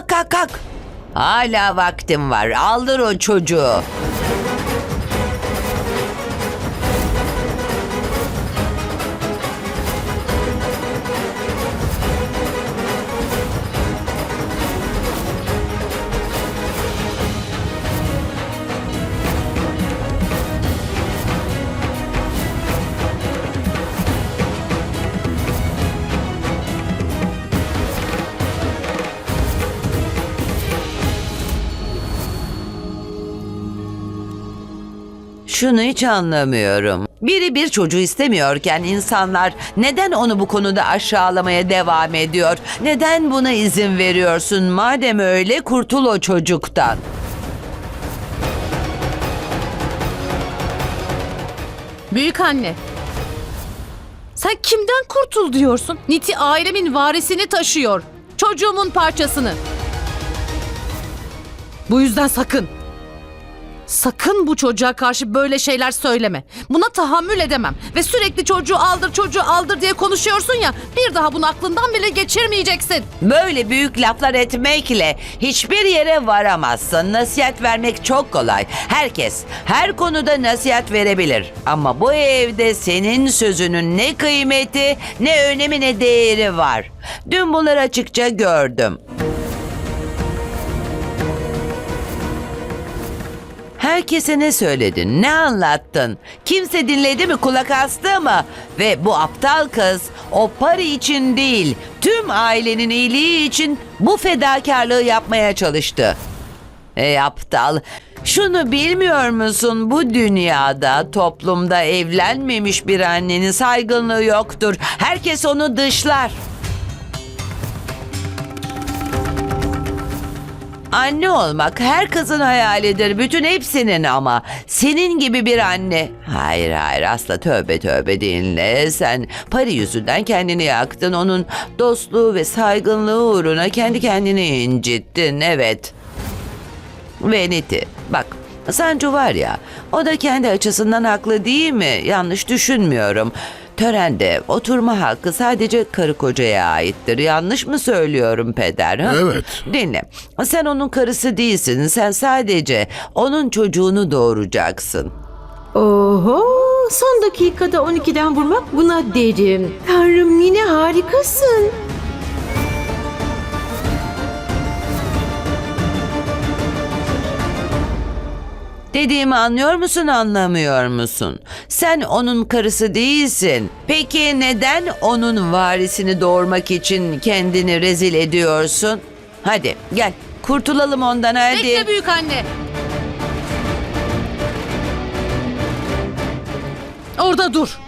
Kalk kalk kalk. Hala vaktim var. Aldır o çocuğu. Şunu hiç anlamıyorum. Biri bir çocuğu istemiyorken insanlar neden onu bu konuda aşağılamaya devam ediyor? Neden buna izin veriyorsun? Madem öyle kurtul o çocuktan. Büyük anne. Sen kimden kurtul diyorsun? Niti ailemin varisini taşıyor. Çocuğumun parçasını. Bu yüzden sakın. Sakın bu çocuğa karşı böyle şeyler söyleme. Buna tahammül edemem. Ve sürekli çocuğu aldır çocuğu aldır diye konuşuyorsun ya. Bir daha bunu aklından bile geçirmeyeceksin. Böyle büyük laflar etmekle hiçbir yere varamazsın. Nasihat vermek çok kolay. Herkes her konuda nasihat verebilir. Ama bu evde senin sözünün ne kıymeti, ne önemi, ne değeri var. Dün bunları açıkça gördüm. Herkese ne söyledin, ne anlattın? Kimse dinledi mi, kulak astı mı? Ve bu aptal kız o para için değil, tüm ailenin iyiliği için bu fedakarlığı yapmaya çalıştı. Ey aptal, şunu bilmiyor musun? Bu dünyada, toplumda evlenmemiş bir annenin saygınlığı yoktur. Herkes onu dışlar. Anne olmak her kızın hayalidir. Bütün hepsinin ama. Senin gibi bir anne. Hayır hayır asla tövbe tövbe dinle. Sen Pari yüzünden kendini yaktın. Onun dostluğu ve saygınlığı uğruna kendi kendini incittin. Evet. Ve Niti bak Sancu var ya o da kendi açısından haklı değil mi? Yanlış düşünmüyorum. Törende oturma hakkı sadece karı kocaya aittir. Yanlış mı söylüyorum peder? Ha? Evet. Dinle. Sen onun karısı değilsin. Sen sadece onun çocuğunu doğuracaksın. Oho son dakikada 12'den vurmak buna derim. Tanrım yine harikasın. Dediğimi anlıyor musun anlamıyor musun? Sen onun karısı değilsin. Peki neden onun varisini doğurmak için kendini rezil ediyorsun? Hadi gel kurtulalım ondan hadi. Bekle büyük anne. Orada dur.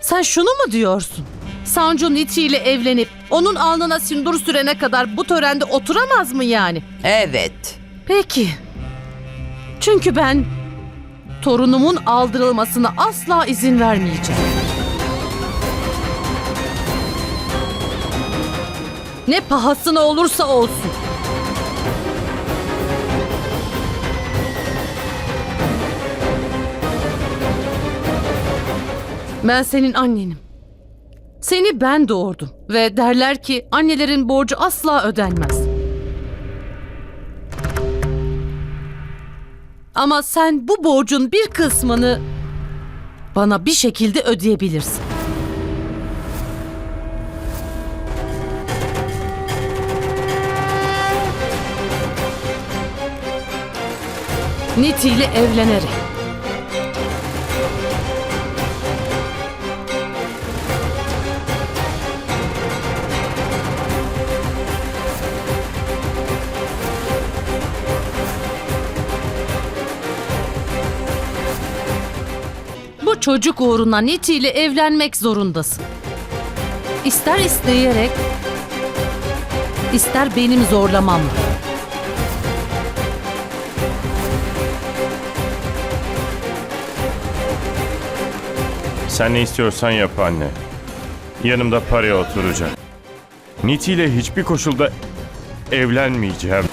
Sen şunu mu diyorsun? Sancu Niti ile evlenip onun alnına sindur sürene kadar bu törende oturamaz mı yani? Evet. Peki. Çünkü ben torunumun aldırılmasına asla izin vermeyeceğim. Ne pahasına olursa olsun. Ben senin annenim. Seni ben doğurdum ve derler ki annelerin borcu asla ödenmez. Ama sen bu borcun bir kısmını bana bir şekilde ödeyebilirsin. Niti ile evlenerek. Çocuk uğruna Niti ile evlenmek zorundasın. İster isteyerek, ister benim zorlamamla. Sen ne istiyorsan yap anne. Yanımda paraya oturacak. Niti ile hiçbir koşulda evlenmeyeceğim.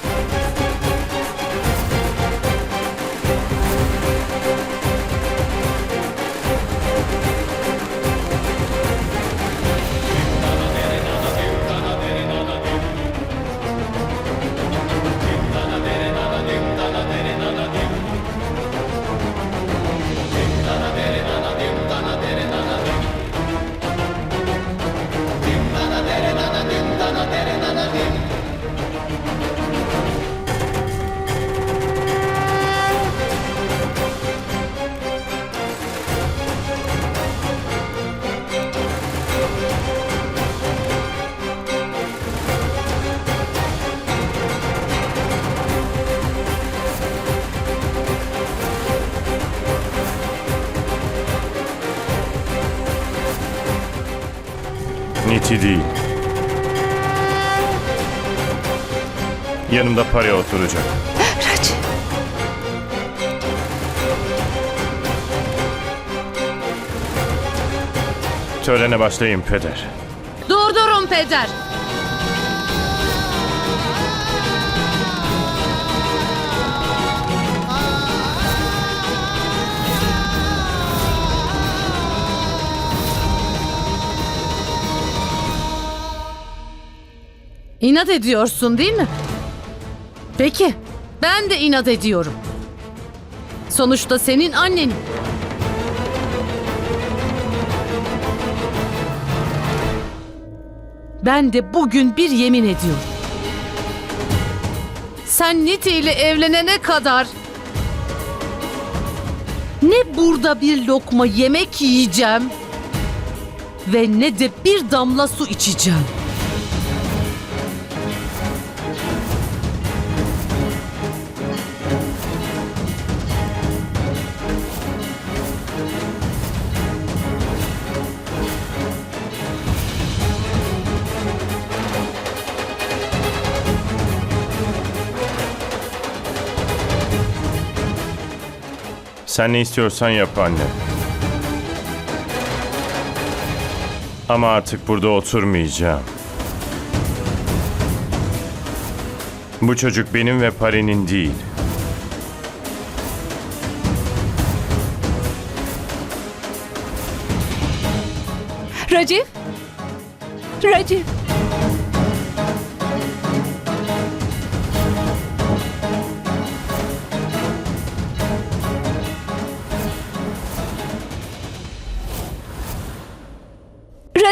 Yanımda Pari oturacak. Racif. Törene başlayın peder. Durdurun peder. İnat ediyorsun değil mi? Peki, ben de inat ediyorum. Sonuçta senin annenim. Ben de bugün bir yemin ediyorum. Sen Niti ile evlenene kadar ne burada bir lokma yemek yiyeceğim ve ne de bir damla su içeceğim. Sen ne istiyorsan yap anne. Ama artık burada oturmayacağım. Bu çocuk benim ve Pari'nin değil. Racif. Racif.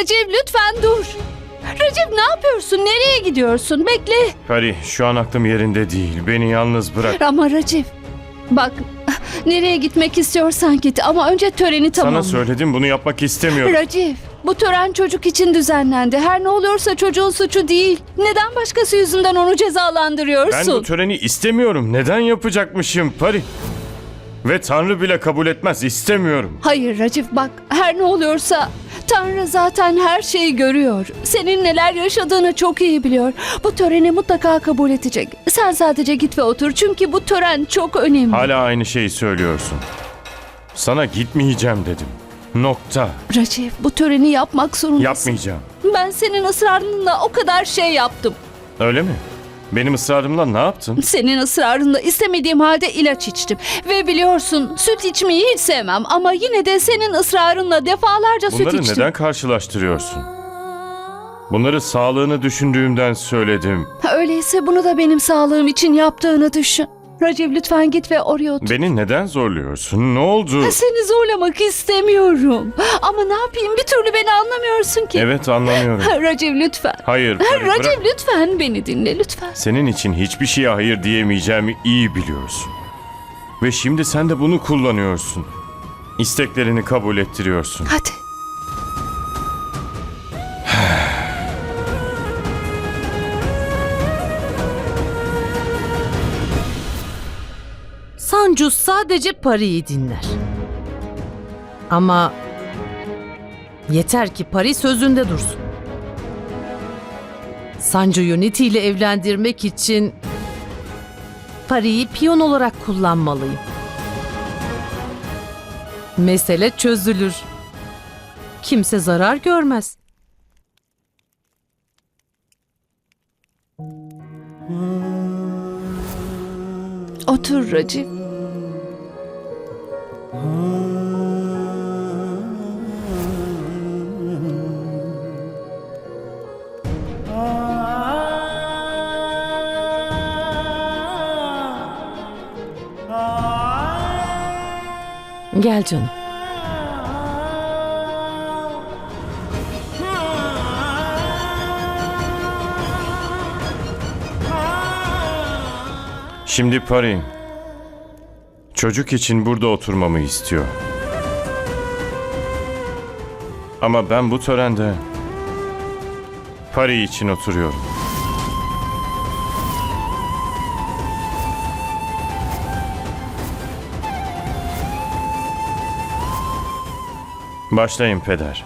Racif lütfen dur. Racif ne yapıyorsun? Nereye gidiyorsun? Bekle. Pari şu an aklım yerinde değil. Beni yalnız bırak. Ama Racif bak nereye gitmek istiyorsan git ama önce töreni tamamla. Sana söyledim bunu yapmak istemiyorum. Racif, bu tören çocuk için düzenlendi. Her ne oluyorsa çocuğun suçu değil. Neden başkası yüzünden onu Ben cezalandırıyorsun? bu töreni istemiyorum. Neden yapacakmışım Pari? Ve Tanrı bile kabul etmez. İstemiyorum. Hayır Racif bak, her ne oluyorsa Tanrı zaten her şeyi görüyor. Senin neler yaşadığını çok iyi biliyor. Bu töreni mutlaka kabul edecek. Sen sadece git ve otur çünkü bu tören çok önemli. Hala aynı şeyi söylüyorsun. Sana gitmeyeceğim dedim. Nokta. Racif, bu töreni yapmak zorundasın. Yapmayacağım. Ben senin ısrarınla o kadar şey yaptım. Öyle mi? Benim ısrarımla ne yaptın? Senin ısrarında istemediğim halde ilaç içtim. Ve biliyorsun süt içmeyi hiç sevmem ama yine de senin ısrarınla defalarca süt Bunları içtim. neden karşılaştırıyorsun? Bunları sağlığını düşündüğümden söyledim. Öyleyse bunu da benim sağlığım için yaptığını düşün. Racif lütfen git ve oraya otur. Beni neden zorluyorsun? Ne oldu? Seni zorlamak istemiyorum. Ama ne yapayım bir türlü beni anlamıyorsun ki. Evet anlamıyorum. Racif lütfen. Hayır. Pari, Racif bırak. lütfen beni dinle lütfen. Senin için hiçbir şeye hayır diyemeyeceğimi iyi biliyorsun. Ve şimdi sen de bunu kullanıyorsun. İsteklerini kabul ettiriyorsun. Hadi. Sancu sadece Pari'yi dinler. Ama yeter ki Pari sözünde dursun. Sancu'yu Niti ile evlendirmek için Pari'yi piyon olarak kullanmalıyım. Mesele çözülür. Kimse zarar görmez. Otur Racif. Gel canım. Şimdi Pari çocuk için burada oturmamı istiyor. Ama ben bu törende Pari için oturuyorum. Başlayın peder.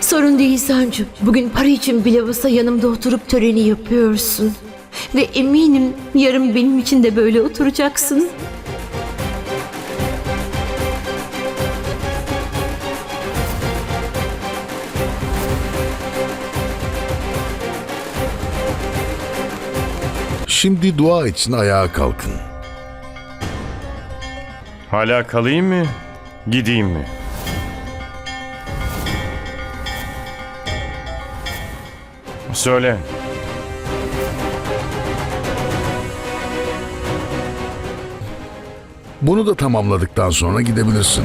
Sorun değil Sancı. Bugün para için bilavosa yanımda oturup töreni yapıyorsun. Ve eminim yarın benim için de böyle oturacaksın. Şimdi dua için ayağa kalkın. Hala kalayım mı? Gideyim mi? Söyle. Bunu da tamamladıktan sonra gidebilirsin.